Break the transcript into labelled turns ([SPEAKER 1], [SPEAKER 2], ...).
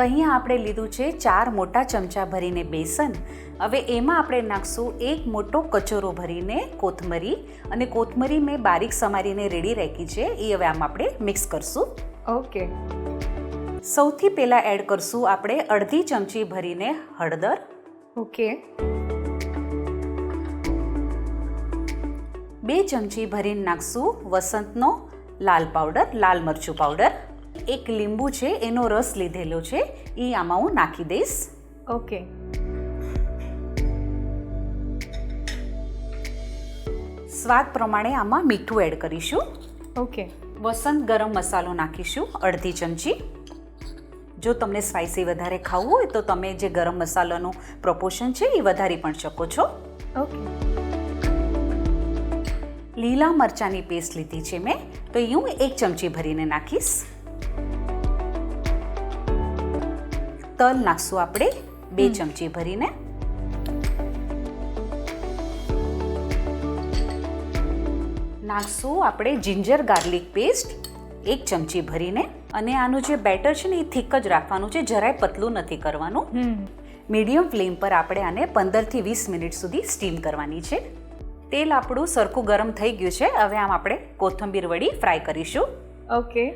[SPEAKER 1] તો અહીંયા આપણે લીધું છે ચાર મોટા ચમચા ભરીને બેસન. હવે એમાં આપણે નાખશું એક મોટો કચોરો ભરીને કોથમરી. અને કોથમરી મેં બારીક સમારીને રેડી રાખી છે. એ હવે આમ આપણે મિક્સ કરશું.
[SPEAKER 2] ઓકે.
[SPEAKER 1] સૌથી પહેલાં એડ કરશું આપણે અડધી ચમચી ભરીને હળદર.
[SPEAKER 2] ઓકે.
[SPEAKER 1] બે ચમચી ભરીને નાખશું વસંતનો લાલ પાવડર લાલ મરચું પાવડર. એક લીંબુ છે એનો રસ લીધેલો છે. એ આમાં હું નાખી દઈશ.
[SPEAKER 2] ઓકે.
[SPEAKER 1] સ્વાદ પ્રમાણે આમાં મીઠું એડ કરીશું.
[SPEAKER 2] ઓકે.
[SPEAKER 1] વસંત ગરમ મસાલો નાખીશું અડધી ચમચી. જો તમને સ્પાઇસી વધારે ખાવું હોય તો તમે જે ગરમ મસાલાનું પ્રપોર્શન છે એ વધારી પણ શકો છો.
[SPEAKER 2] ઓકે.
[SPEAKER 1] લીલા મરચાંની પેસ્ટ લીધી છે મેં તો એ હું એક ચમચી ભરીને નાખીશ. તલ નાખશું આપણે બે ચમચી ભરીને. નાખશું આપણે જિંજર ગાર્લિક પેસ્ટ એક ચમચી ભરીને. અને આનું જે બેટર છે ને એ થીક જ રાખવાનું છે જરાય પતલું નથી કરવાનું. મીડિયમ ફ્લેમ પર આપણે આને પંદરથી વીસ મિનિટ સુધી સ્ટીમ કરવાની છે. તેલ આપણું સરખું ગરમ થઈ ગયું છે. હવે આમ આપણે કોથંબીર વડી ફ્રાય કરીશું.
[SPEAKER 2] ઓકે